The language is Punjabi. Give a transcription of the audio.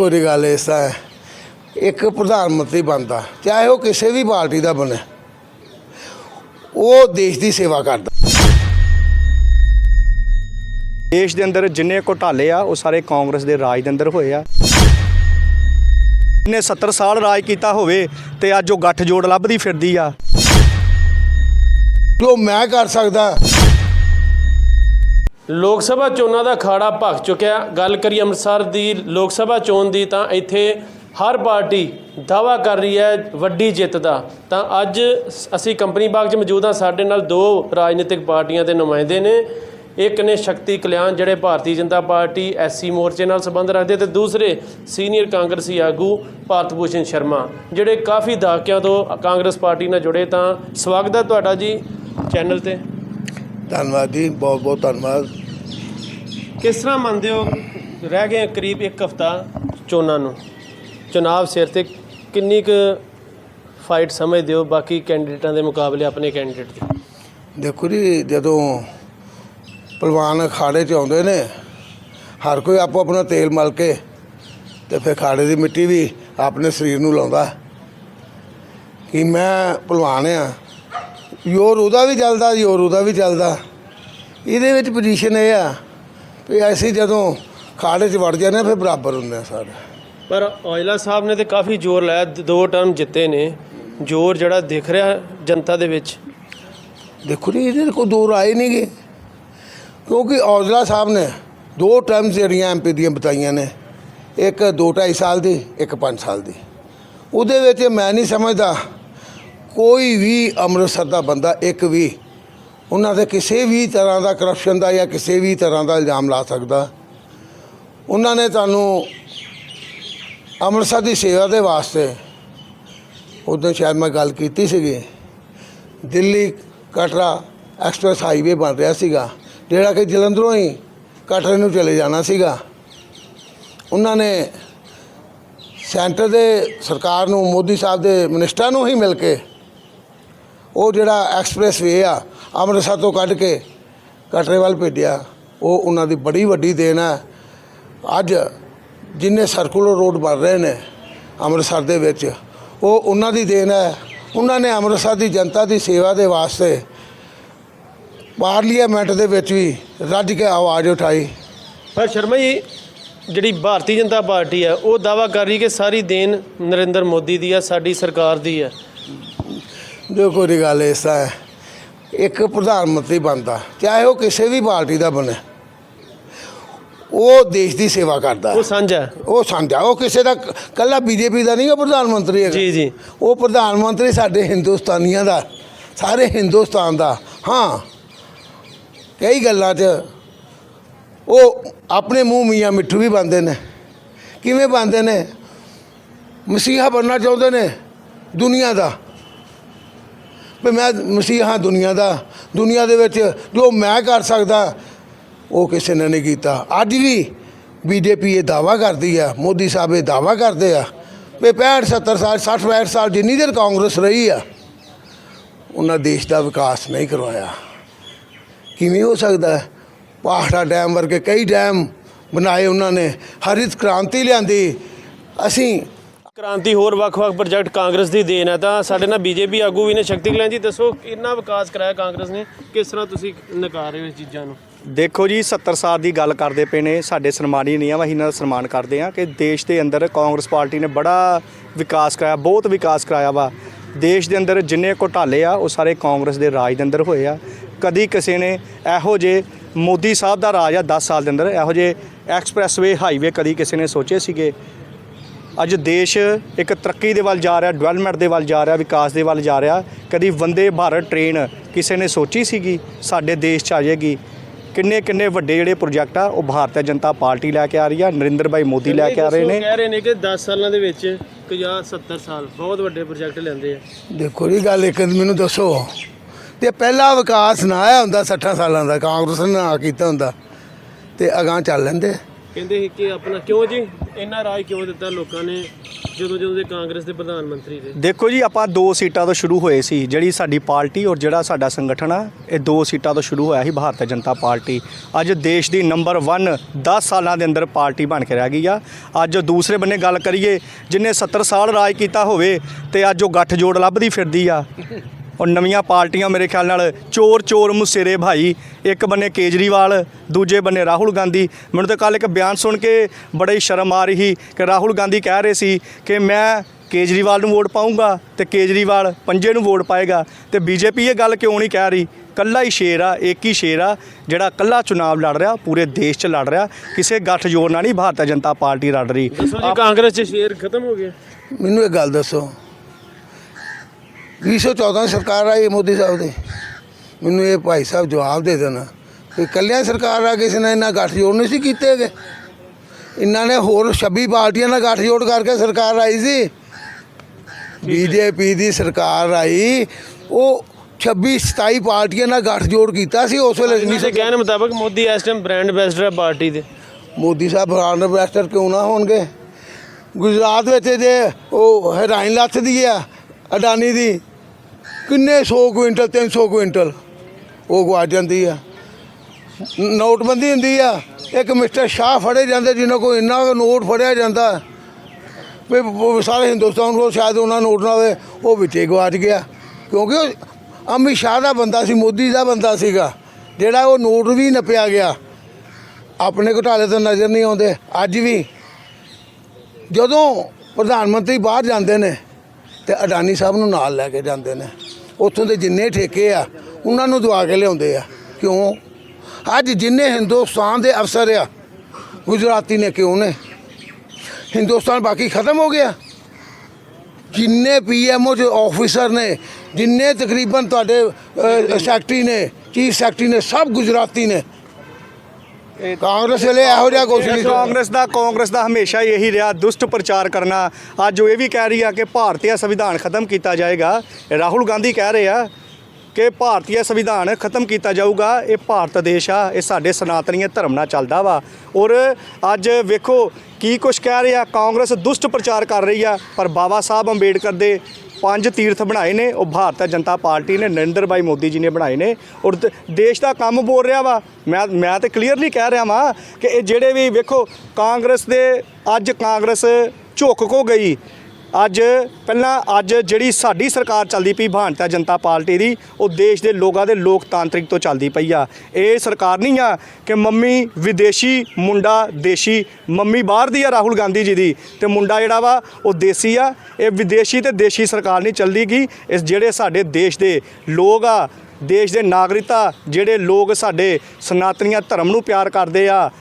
ਦੇਖੋ ਜੀ ਗੱਲ ਇਸ ਤਰ੍ਹਾਂ ਹੈ। ਇੱਕ ਪ੍ਰਧਾਨ ਮੰਤਰੀ ਬਣਦਾ ਚਾਹੇ ਉਹ ਕਿਸੇ ਵੀ ਪਾਰਟੀ ਦਾ ਬਣੇ ਉਹ ਦੇਸ਼ ਦੀ ਸੇਵਾ ਕਰਦਾ। ਦੇਸ਼ ਦੇ ਅੰਦਰ ਜਿੰਨੇ ਘੁਟਾਲੇ ਆ ਉਹ ਸਾਰੇ ਕਾਂਗਰਸ ਦੇ ਰਾਜ ਦੇ ਅੰਦਰ ਹੋਏ ਆ। ਨੇ 70 ਸਾਲ ਰਾਜ ਕੀਤਾ ਹੋਵੇ ਤੇ ਅੱਜ ਉਹ ਗੱਠ ਜੋੜ ਲੱਭਦੀ ਫਿਰਦੀ ਆ। ਜੋ ਮੈਂ ਕਰ ਸਕਦਾ ਲੋਕ ਸਭਾ ਚੋਣਾਂ ਦਾ ਖਾੜਾ ਭਖ ਚੁੱਕਿਆ। ਗੱਲ ਕਰੀ ਅੰਮ੍ਰਿਤਸਰ ਦੀ ਲੋਕ ਸਭਾ ਚੋਣ ਦੀ ਤਾਂ ਇੱਥੇ ਹਰ ਪਾਰਟੀ ਦਾਵਾ ਕਰ ਰਹੀ ਹੈ ਵੱਡੀ ਜਿੱਤ ਦਾ। ਤਾਂ ਅੱਜ ਅਸੀਂ ਕੰਪਨੀ ਬਾਗ 'ਚ ਮੌਜੂਦ ਹਾਂ। ਸਾਡੇ ਨਾਲ ਦੋ ਰਾਜਨੀਤਿਕ ਪਾਰਟੀਆਂ ਦੇ ਨੁਮਾਇੰਦੇ ਨੇ। ਇੱਕ ਨੇ ਸ਼ਕਤੀ ਕਲਿਆਣ, ਜਿਹੜੇ ਭਾਰਤੀ ਜਨਤਾ ਪਾਰਟੀ ਐਸਸੀ ਮੋਰਚੇ ਨਾਲ ਸੰਬੰਧ ਰੱਖਦੇ ਤੇ ਦੂਸਰੇ ਸੀਨੀਅਰ ਕਾਂਗਰਸੀ ਆਗੂ ਭਾਰਤ ਭੂਸ਼ਣ ਸ਼ਰਮਾ, ਜਿਹੜੇ ਕਾਫੀ ਦਹਾਕਿਆਂ ਤੋਂ ਕਾਂਗਰਸ ਪਾਰਟੀ ਨਾਲ ਜੁੜੇ। ਤਾਂ ਸਵਾਗਤ ਹੈ ਤੁਹਾਡਾ ਜੀ ਚੈਨਲ ਤੇ। ਧੰਨਵਾਦ ਜੀ ਬਹੁਤ ਬਹੁਤ ਧੰਨਵਾਦ। ਕਿਸ ਤਰ੍ਹਾਂ ਮੰਨਦੇ ਹੋ? ਰਹਿ ਗਏ ਕਰੀਬ ਇੱਕ ਹਫਤਾ ਚੋਣਾਂ ਨੂੰ। ਚੁਣਾਵ ਸਿਰ ਤੇ ਕਿੰਨੀ ਕੁ ਫਾਈਟ ਸਮਝਦੇ ਹੋ? ਬਾਕੀ ਕੈਂਡੀਡੇਟਾਂ ਦੇ ਮੁਕਾਬਲੇ ਆਪਣੇ ਕੈਂਡੀਡੇਟ ਦੇ। ਦੇਖੋ ਜੀ, ਜਦੋਂ ਪਹਿਲਵਾਨ ਅਖਾੜੇ 'ਚ ਆਉਂਦੇ ਨੇ, ਹਰ ਕੋਈ ਆਪੋ ਆਪਣਾ ਤੇਲ ਮਲ ਕੇ ਤੇ ਫਿਰ ਖਾੜੇ ਦੀ ਮਿੱਟੀ ਵੀ ਆਪਣੇ ਸਰੀਰ ਨੂੰ ਲਾਉਂਦਾ। ਕਿ ਮੈਂ ਪਹਿਲਵਾਨ ਆ। ਯੋਰ ਉਹਦਾ ਵੀ ਚੱਲਦਾ ਯੋਰ ਉਹਦਾ ਵੀ ਚੱਲਦਾ। ਇਹਦੇ ਵਿੱਚ ਪੋਜੀਸ਼ਨ ਇਹ ਆ ਵੀ ਅਸੀਂ ਜਦੋਂ ਖਾੜੇ 'ਚ ਵੜ ਜਾਂਦੇ ਹਾਂ ਫਿਰ ਬਰਾਬਰ ਹੁੰਦੇ ਆ ਸਾਰੇ। ਪਰ ਔਜਲਾ ਸਾਹਿਬ ਨੇ ਤੇ ਕਾਫੀ ਜ਼ੋਰ ਲਾਇਆ ਦ- ਦੋ ਟਰਮ ਜਿੱਤੇ ਨੇ। ਜ਼ੋਰ ਜਿਹੜਾ ਦਿਖ ਰਿਹਾ ਜਨਤਾ ਦੇ ਵਿੱਚ। ਦੇਖੋ ਜੀ ਇਹਦੇ ਕੋਈ ਦੋ ਰਾਏ ਨਹੀਂ ਗੇ ਕਿਉਂਕਿ ਔਜਲਾ ਸਾਹਿਬ ਨੇ ਦੋ ਟਰਮਸ ਜਿਹੜੀਆਂ ਐਮਪੀ ਦੀਆਂ ਬਤਾਈਆਂ ਨੇ। ਇੱਕ 2.5 ਸਾਲ ਦੀ ਇੱਕ 5 ਸਾਲ ਦੀ। ਉਹਦੇ ਵਿੱਚ ਮੈਂ ਨਹੀਂ ਸਮਝਦਾ ਕੋਈ ਵੀ ਅੰਮ੍ਰਿਤਸਰ ਦਾ ਬੰਦਾ ਇੱਕ ਵੀ ਉਹਨਾਂ 'ਤੇ ਕਿਸੇ ਵੀ ਤਰ੍ਹਾਂ ਦਾ ਕਰਪਸ਼ਨ ਦਾ ਜਾਂ ਕਿਸੇ ਵੀ ਤਰ੍ਹਾਂ ਦਾ ਇਲਜ਼ਾਮ ਲਾ ਸਕਦਾ। ਉਹਨਾਂ ਨੇ ਤੁਹਾਨੂੰ ਅੰਮ੍ਰਿਤਸਰ ਦੀ ਸੇਵਾ ਦੇ ਵਾਸਤੇ ਉਦੋਂ ਸ਼ਾਇਦ ਮੈਂ ਗੱਲ ਕੀਤੀ ਸੀਗੀ। ਦਿੱਲੀ ਕਟਰਾ ਐਕਸਪ੍ਰੈਸ ਹਾਈਵੇ ਬਣ ਰਿਹਾ ਸੀਗਾ, ਜਿਹੜਾ ਕਿ ਜਲੰਧਰੋਂ ਹੀ ਕਟਰੇ ਨੂੰ ਚਲੇ ਜਾਣਾ ਸੀਗਾ। ਉਹਨਾਂ ਨੇ ਸੈਂਟਰ ਦੇ ਸਰਕਾਰ ਨੂੰ, ਮੋਦੀ ਸਾਹਿਬ ਦੇ ਮਿਨਿਸਟਰਾਂ ਨੂੰ ਹੀ ਮਿਲ ਕੇ ਉਹ ਜਿਹੜਾ ਐਕਸਪ੍ਰੈਸ ਵੇ ਆ ਅੰਮ੍ਰਿਤਸਰ ਤੋਂ ਕੱਢ ਕੇ ਕਟਰੇ ਵੱਲ ਭੇਜਿਆ। ਉਹ ਉਹਨਾਂ ਦੀ ਬੜੀ ਵੱਡੀ ਦੇਣ ਹੈ। ਅੱਜ ਜਿੰਨੇ ਸਰਕੂਲਰ ਰੋਡ ਬਣ ਰਹੇ ਨੇ ਅੰਮ੍ਰਿਤਸਰ ਦੇ ਵਿੱਚ ਉਹ ਉਹਨਾਂ ਦੀ ਦੇਣ ਹੈ। ਉਹਨਾਂ ਨੇ ਅੰਮ੍ਰਿਤਸਰ ਦੀ ਜਨਤਾ ਦੀ ਸੇਵਾ ਦੇ ਵਾਸਤੇ ਪਾਰਲੀਮੈਂਟ ਦੇ ਵਿੱਚ ਵੀ ਰੱਜ ਕੇ ਆਵਾਜ਼ ਉਠਾਈ। ਪਰ ਸ਼ਰਮਾ ਜੀ ਜਿਹੜੀ ਭਾਰਤੀ ਜਨਤਾ ਪਾਰਟੀ ਹੈ ਉਹ ਦਾਵਾ ਕਰ ਰਹੀ ਕਿ ਸਾਰੀ ਦੇਣ ਨਰਿੰਦਰ ਮੋਦੀ ਦੀ ਹੈ ਸਾਡੀ ਸਰਕਾਰ ਦੀ ਹੈ। ਦੇਖੋ ਜੀ ਗੱਲ ਇਸ ਤਰ੍ਹਾਂ ਹੈ। ਇੱਕ ਪ੍ਰਧਾਨ ਮੰਤਰੀ ਬਣਦਾ ਚਾਹੇ ਉਹ ਕਿਸੇ ਵੀ ਪਾਰਟੀ ਦਾ ਬਣੇ ਉਹ ਦੇਸ਼ ਦੀ ਸੇਵਾ ਕਰਦਾ। ਉਹ ਸਾਂਝਾ ਹੈ। ਉਹ ਸਾਂਝਾ ਉਹ ਕਿਸੇ ਦਾ ਕੱਲਾ ਬੀਜੇਪੀ ਦਾ ਨਹੀਂ ਉਹ ਪ੍ਰਧਾਨ ਮੰਤਰੀ ਹੈਗਾ। ਜੀ ਜੀ। ਉਹ ਪ੍ਰਧਾਨ ਮੰਤਰੀ ਸਾਡੇ ਹਿੰਦੁਸਤਾਨੀਆਂ ਦਾ ਸਾਰੇ ਹਿੰਦੁਸਤਾਨ ਦਾ। ਹਾਂ ਕਈ ਗੱਲਾਂ 'ਚ ਉਹ ਆਪਣੇ ਮੂੰਹ ਮੀਆਂ ਮਿੱਠੂ ਵੀ ਬੰਦੇ ਨੇ। ਕਿਵੇਂ ਬੰਦੇ ਨੇ? ਮਸੀਹਾ ਬਣਨਾ ਚਾਹੁੰਦੇ ਨੇ ਦੁਨੀਆ ਦਾ। ਵੀ ਮੈਂ ਮਸੀਹਾ ਦੁਨੀਆ ਦਾ। ਦੁਨੀਆ ਦੇ ਵਿੱਚ ਜੋ ਮੈਂ ਕਰ ਸਕਦਾ, ਉਹ ਕਿਸੇ ਨੇ ਨਹੀਂ ਕੀਤਾ। ਅੱਜ ਵੀ ਬੀਜੇਪੀ ਇਹ ਦਾਵਾ ਕਰਦੀ ਆ, ਮੋਦੀ ਸਾਹਿਬ ਇਹ ਦਾਵਾ ਕਰਦੇ ਆ ਵੀ 65 70 ਸਾਲ 60 65 ਸਾਲ ਜਿੰਨੀ ਦੇਰ ਕਾਂਗਰਸ ਰਹੀ ਆ, ਉਹਨਾਂ ਦੇਸ਼ ਦਾ ਵਿਕਾਸ ਨਹੀਂ ਕਰਵਾਇਆ। ਕਿਵੇਂ ਹੋ ਸਕਦਾ ਹੈ? ਡੈਮ ਵਰਗੇ ਕਈ ਡੈਮ ਬਣਾਏ ਉਹਨਾਂ ਨੇ, ਹਰਿਤ ਕ੍ਰਾਂਤੀ ਲਿਆਂਦੀ। ਅਸੀਂ ਕ੍ਰਾਂਤੀ ਹੋਰ ਵੱਖ-ਵੱਖ ਪ੍ਰੋਜੈਕਟ ਕਾਂਗਰਸ ਦੀ ਦੇਣ ਹੈ ਤਾਂ ਸਾਡੇ ਨਾਲ ਬੀਜੇਪੀ ਆਗੂ ਵੀ ਨੇ ਸ਼ਕਤੀ ਕਲਿਆਣ ਜੀ, ਦੱਸੋ ਕਿੰਨਾ ਵਿਕਾਸ ਕਰਾਇਆ ਕਾਂਗਰਸ ਨੇ? ਕਿਸ ਤਰ੍ਹਾਂ ਤੁਸੀਂ ਨਕਾਰ ਰਹੇ ਹੋ ਇਸ ਚੀਜ਼ਾਂ ਨੂੰ? ਦੇਖੋ ਜੀ 70 ਸਾਲ ਦੀ ਗੱਲ ਕਰਦੇ ਪਏ ਨੇ, ਸਾਡੇ ਸਨਮਾਨੀ ਨਹੀਂ ਆ ਅਸੀਂ ਇਹਨਾਂ ਦਾ ਸਨਮਾਨ ਕਰਦੇ ਆ ਕਿ ਦੇਸ਼ ਦੇ ਅੰਦਰ ਕਾਂਗਰਸ ਪਾਰਟੀ ਨੇ ਬੜਾ ਵਿਕਾਸ ਕਰਾਇਆ, ਬਹੁਤ ਵਿਕਾਸ ਕਰਾਇਆ ਵਾ। ਦੇਸ਼ ਦੇ ਅੰਦਰ ਜਿੰਨੇ ਘੁਟਾਲੇ ਆ, ਉਹ ਸਾਰੇ ਕਾਂਗਰਸ ਦੇ ਰਾਜ ਦੇ ਅੰਦਰ ਹੋਏ ਆ। ਕਦੀ ਕਿਸੇ ਨੇ ਇਹੋ ਜੇ ਮੋਦੀ ਸਾਹਿਬ ਦਾ ਰਾਜ ਆ 10 ਸਾਲ ਦੇ ਅੰਦਰ ਇਹੋ ਜੇ ਐਕਸਪ੍ਰੈਸਵੇ, ਹਾਈਵੇ ਕਦੀ ਕਿਸੇ ਨੇ ਸੋਚੇ ਸੀਗੇ। ਅੱਜ ਦੇਸ਼ ਇੱਕ ਤਰੱਕੀ ਦੇ ਵੱਲ ਜਾ ਰਿਹਾ ਡਿਵੈਲਪਮੈਂਟ ਦੇ ਵੱਲ ਜਾ ਰਿਹਾ ਵਿਕਾਸ ਦੇ ਵੱਲ ਜਾ ਰਿਹਾ। ਕਦੀ ਵੰਦੇ ਭਾਰਤ ਟ੍ਰੇਨ ਕਿਸੇ ਨੇ ਸੋਚੀ ਸੀਗੀ ਸਾਡੇ ਦੇਸ਼ 'ਚ ਆ ਜਾਏਗੀ। ਕਿੰਨੇ ਕਿੰਨੇ ਵੱਡੇ ਜਿਹੜੇ ਪ੍ਰੋਜੈਕਟ ਆ ਉਹ ਭਾਰਤੀ ਜਨਤਾ ਪਾਰਟੀ ਲੈ ਕੇ ਆ ਰਹੀ ਆ ਨਰਿੰਦਰ ਭਾਈ ਮੋਦੀ ਲੈ ਕੇ ਆ ਰਹੇ ਨੇ। ਕਹਿ ਰਹੇ ਨੇ ਕਿ 10 ਸਾਲਾਂ ਦੇ ਵਿੱਚ 50 70 ਸਾਲ ਬਹੁਤ ਵੱਡੇ ਪ੍ਰੋਜੈਕਟ ਲੈਂਦੇ ਆ। ਦੇਖੋ ਜੀ ਗੱਲ ਇੱਕ ਮੈਨੂੰ ਦੱਸੋ। ਤੇ ਪਹਿਲਾ ਵਿਕਾਸ ਨਾ ਆਇਆ ਹੁੰਦਾ 60 ਸਾਲਾਂ ਦਾ ਕਾਂਗਰਸ ਨੇ ਨਾ ਕੀਤਾ ਹੁੰਦਾ। ਤੇ ਅਗਾਂ ਚੱਲ ਲੈਂਦੇ। ਕਹਿੰਦੇ ਸੀ ਕਿ ਆਪਣਾ ਕਿਉਂ ਜੀ ਇੰਨਾ ਰਾਜ ਕਿਉਂ ਦਿੱਤਾ ਲੋਕਾਂ ਨੇ ਜਦੋਂ ਜਦੋਂ ਦੇ ਕਾਂਗਰਸ ਦੇ ਪ੍ਰਧਾਨ ਮੰਤਰੀ ਰਹੇ ਦੇਖੋ ਜੀ, ਆਪਾਂ ਦੋ ਸੀਟਾਂ ਤੋਂ ਸ਼ੁਰੂ ਹੋਏ ਸੀ, ਜਿਹੜੀ ਸਾਡੀ ਪਾਰਟੀ ਔਰ ਜਿਹੜਾ ਸਾਡਾ ਸੰਗਠਨ ਆ, ਇਹ ਦੋ ਸੀਟਾਂ ਤੋਂ ਸ਼ੁਰੂ ਹੋਇਆ ਸੀ ਭਾਰਤੀ ਜਨਤਾ ਪਾਰਟੀ। ਅੱਜ ਦੇਸ਼ ਦੀ ਨੰਬਰ 1 10 ਸਾਲਾਂ ਦੇ ਅੰਦਰ ਪਾਰਟੀ ਬਣ ਕੇ ਰਹਿ ਗਈ ਆ। ਅੱਜ ਦੂਸਰੇ ਬੰਨੇ ਗੱਲ ਕਰੀਏ, ਜਿਨੇ 70 ਸਾਲ ਰਾਜ ਕੀਤਾ ਹੋਵੇ ਤੇ ਅੱਜ ਉਹ ਗੱਠ ਜੋੜ ਲੱਭਦੀ ਫਿਰਦੀ ਆ। ਔਰ ਨਵੀਆਂ ਪਾਰਟੀਆਂ ਮੇਰੇ ਖਿਆਲ ਨਾਲ ਚੋਰ ਚੋਰ ਮੁਸੇਰੇ ਭਾਈ ਇੱਕ ਬੰਨੇ ਕੇਜਰੀਵਾਲ ਦੂਜੇ ਬੰਨੇ ਰਾਹੁਲ ਗਾਂਧੀ। ਮੈਨੂੰ ਤਾਂ ਕੱਲ ਇੱਕ ਬਿਆਨ ਸੁਣ ਕੇ ਬੜੀ ਸ਼ਰਮ ਆ ਰਹੀ ਕਿ ਰਾਹੁਲ ਗਾਂਧੀ ਕਹਿ ਰਹੇ ਸੀ ਕਿ ਮੈਂ ਕੇਜਰੀਵਾਲ ਨੂੰ ਵੋਟ ਪਾਉਂਗਾ ਤੇ ਕੇਜਰੀਵਾਲ ਪੰਜੇ ਨੂੰ ਵੋਟ ਪਾਏਗਾ ਤੇ ਬੀਜੇਪੀ ਇਹ ਗੱਲ ਕਿਉਂ ਨਹੀਂ ਕਹਿ ਰਹੀ? ਕੱਲਾ ਹੀ ਸ਼ੇਰ ਆ ਇੱਕ ਹੀ ਸ਼ੇਰ ਆ ਜਿਹੜਾ ਕੱਲਾ ਚੁਣਾਵ ਲੜ ਰਿਹਾ ਪੂਰੇ ਦੇਸ਼ 'ਚ ਲੜ ਰਿਹਾ ਕਿਸੇ ਗੱਠ ਜੋੜ ਨਾਲ ਨਹੀਂ ਭਾਰਤੀ ਜਨਤਾ ਪਾਰਟੀ ਲੜ ਰਹੀ। ਦੱਸੋ ਜੀ ਕਾਂਗਰਸ 'ਚ ਸ਼ੇਰ ਖਤਮ ਹੋ ਗਿਆ। ਮੈਨੂੰ ਇੱਕ ਗੱਲ ਦੱਸੋ। 2014 ਸਰਕਾਰ ਆਈ ਮੋਦੀ ਸਾਹਿਬ ਦੀ। ਮੈਨੂੰ ਇਹ ਭਾਈ ਸਾਹਿਬ ਜਵਾਬ ਦੇ ਦੇਣਾ ਕਿ ਕੱਲਿਆਂ ਸਰਕਾਰ ਆ ਕਿਸੇ ਨੇ ਇੰਨਾ ਗੱਠਜੋੜ ਨਹੀਂ ਸੀ ਕੀਤੇ ਹੈਗੇ। ਇਹਨਾਂ ਨੇ ਹੋਰ 26 ਪਾਰਟੀਆਂ ਨਾਲ ਗੱਠਜੋੜ ਕਰਕੇ ਸਰਕਾਰ ਆਈ ਸੀ। ਬੀਜੇਪੀ ਦੀ ਸਰਕਾਰ ਆਈ ਉਹ 26 27 ਪਾਰਟੀਆਂ ਨਾਲ ਗੱਠਜੋੜ ਕੀਤਾ ਸੀ ਉਸ ਵੇਲੇ ਨਹੀਂ ਕਿਸੇ ਕਹਿਣ ਮੁਤਾਬਕ ਮੋਦੀ ਇਸ ਟਾਈਮ ਬ੍ਰਾਂਡ ਐਂਬੈਸਡਰ ਹੈ ਪਾਰਟੀ ਦੇ। ਮੋਦੀ ਸਾਹਿਬ ਬ੍ਰਾਂਡ ਐਂਬੈਸਡਰ ਕਿਉਂ ਨਾ ਹੋਣਗੇ? ਗੁਜਰਾਤ ਵਿੱਚ ਜੇ ਉਹ ਹੈਰਾਈਨ ਲੱਥਦੀ ਆ ਅਡਾਨੀ ਦੀ ਕਿੰਨੇ 100 ਕੁਇੰਟਲ 300 ਕੁਇੰਟਲ ਉਹ ਗਵਾ ਜਾਂਦੀ ਆ। ਨੋਟਬੰਦੀ ਹੁੰਦੀ ਆ। ਇੱਕ ਮਿਸਟਰ ਸ਼ਾਹ ਫੜੇ ਜਾਂਦੇ ਜਿਨ੍ਹਾਂ ਕੋਲ ਇੰਨਾ ਨੋਟ ਫੜਿਆ ਜਾਂਦਾ। ਵੀ ਸਾਰੇ ਹਿੰਦੁਸਤਾਨ ਕੋਲ ਸ਼ਾਇਦ ਉਹਨਾਂ ਨੋਟ ਨਾ ਹੋਵੇ ਉਹ ਵਿੱਚੇ ਗਵਾਚ ਗਿਆ। ਕਿਉਂਕਿ ਉਹ ਅਮਿਤ ਸ਼ਾਹ ਦਾ ਬੰਦਾ ਸੀ, ਮੋਦੀ ਦਾ ਬੰਦਾ ਸੀਗਾ। ਜਿਹੜਾ ਉਹ ਨੋਟ ਵੀ ਨੱਪਿਆ ਗਿਆ। ਆਪਣੇ ਘੁਟਾਲੇ ਤੋਂ ਨਜ਼ਰ ਨਹੀਂ ਆਉਂਦੇ। ਅੱਜ ਵੀ ਜਦੋਂ ਪ੍ਰਧਾਨ ਮੰਤਰੀ ਬਾਹਰ ਜਾਂਦੇ ਨੇ ਤੇ ਅਡਾਨੀ ਸਾਹਿਬ ਨੂੰ ਨਾਲ ਲੈ ਕੇ ਜਾਂਦੇ ਨੇ। ਉੱਥੋਂ ਦੇ ਜਿੰਨੇ ਠੇਕੇ ਆ, ਉਹਨਾਂ ਨੂੰ ਦਵਾ ਕੇ ਲਿਆਉਂਦੇ ਆ। ਕਿਉਂ? ਅੱਜ ਜਿੰਨੇ ਹਿੰਦੁਸਤਾਨ ਦੇ ਅਫਸਰ ਆ, ਗੁਜਰਾਤੀ ਨੇ ਕਿਉਂ ਨੇ? ਹਿੰਦੁਸਤਾਨ ਬਾਕੀ ਖਤਮ ਹੋ ਗਿਆ। ਜਿੰਨੇ ਪੀਐਮਓ ਦੇ ਆਫੀਸਰ ਨੇ, ਜਿੰਨੇ ਤਕਰੀਬਨ ਤੁਹਾਡੇ ਸੈਕਟਰੀ ਨੇ ਚੀਫ ਸੈਕਟਰੀ ਨੇ, ਸਭ ਗੁਜਰਾਤੀ ਨੇ। ਕਾਂਗਰਸ ਵੇਲੇ ਇਹੋ ਜਿਹਾ ਕੁਛ ਨਹੀਂ ਕਾਂਗਰਸ ਦਾ ਕਾਂਗਰਸ ਦਾ ਹਮੇਸ਼ਾ ਹੀ ਇਹੀ ਰਿਹਾ, ਦੁਸ਼ਟ ਪ੍ਰਚਾਰ ਕਰਨਾ। ਅੱਜ ਉਹ ਇਹ ਵੀ ਕਹਿ ਰਹੀ ਆ ਕਿ ਭਾਰਤੀ ਸੰਵਿਧਾਨ ਖਤਮ ਕੀਤਾ ਜਾਏਗਾ। ਰਾਹੁਲ ਗਾਂਧੀ ਕਹਿ ਰਹੇ ਆ ਕਿ ਭਾਰਤੀ ਸੰਵਿਧਾਨ ਖਤਮ ਕੀਤਾ ਜਾਊਗਾ। ਇਹ ਭਾਰਤ ਦੇਸ਼ ਆ, ਇਹ ਸਾਡੇ ਸਨਾਤਨੀ ਧਰਮ ਨਾਲ ਚੱਲਦਾ ਵਾ। ਔਰ ਅੱਜ ਵੇਖੋ ਕੀ ਕੁਛ ਕਹਿ ਰਿਹਾ। ਕਾਂਗਰਸ ਦੁਸ਼ਟ ਪ੍ਰਚਾਰ ਕਰ ਰਹੀ ਆ, ਪਰ ਬਾਬਾ ਸਾਹਿਬ ਅੰਬੇਡਕਰ ਦੇ ਪੰਜ ਤੀਰਥ ਬਣਾਏ ਨੇ, ਉਹ ਭਾਰਤੀ ਜਨਤਾ ਪਾਰਟੀ ਨੇ, ਨਰਿੰਦਰ ਭਾਈ ਮੋਦੀ ਜੀ ਨੇ ਬਣਾਏ ਨੇ, ਔਰ ਦ- ਦੇਸ਼ ਦਾ ਕੰਮ ਬੋਲ ਰਿਹਾ ਵਾ। ਮੈਂ ਮੈਂ ਤੇ ਕਲੀਅਰਲੀ ਕਹਿ ਰਿਹਾ ਵਾਂ ਕਿ ਇਹ ਜਿਹੜੇ ਵੀ ਵੇਖੋ, ਕਾਂਗਰਸ ਦੇ, ਅੱਜ ਕਾਂਗਰਸ ਝੁੱਕ ਕੋ ਗਈ ਅੱਜ ਪਹਿਲਾਂ ਅੱਜ ਜਿਹੜੀ ਸਾਡੀ ਸਰਕਾਰ ਚੱਲਦੀ ਪਈ ਭਾਰਤੀ ਜਨਤਾ ਪਾਰਟੀ ਦੀ, ਉਹ ਦੇਸ਼ ਦੇ ਲੋਕਾਂ ਦੇ ਲੋਕਤਾਂਤਰਿਕ ਤੋਂ ਚੱਲਦੀ ਪਈ ਆ। ਇਹ ਸਰਕਾਰ ਨਹੀਂ ਆ ਕਿ ਮੰਮੀ ਵਿਦੇਸ਼ੀ, ਮੁੰਡਾ ਦੇਸ਼ੀ, ਮੰਮੀ ਬਾਹਰ ਦੀ ਆ ਰਾਹੁਲ ਗਾਂਧੀ ਜੀ ਦੀ। ਤੇ ਮੁੰਡਾ ਜਿਹੜਾ ਵਾ, ਉਹ ਦੇਸੀ ਆ। ਇਹ ਵਿਦੇਸ਼ੀ ਤੇ ਦੇਸ਼ੀ ਸਰਕਾਰ ਨਹੀਂ ਚੱਲਦੀਗੀ ਇਸ ਜਿਹੜੇ ਸਾਡੇ ਦੇਸ਼ ਦੇ ਲੋਕ ਆ, ਦੇਸ਼ ਦੇ ਨਾਗਰਿਕਤਾ ਜਿਹੜੇ ਲੋਕ ਸਾਡੇ ਸਨਾਤਨੀਆਂ ਧਰਮ ਨੂੰ ਪਿਆਰ ਕਰਦੇ ਆ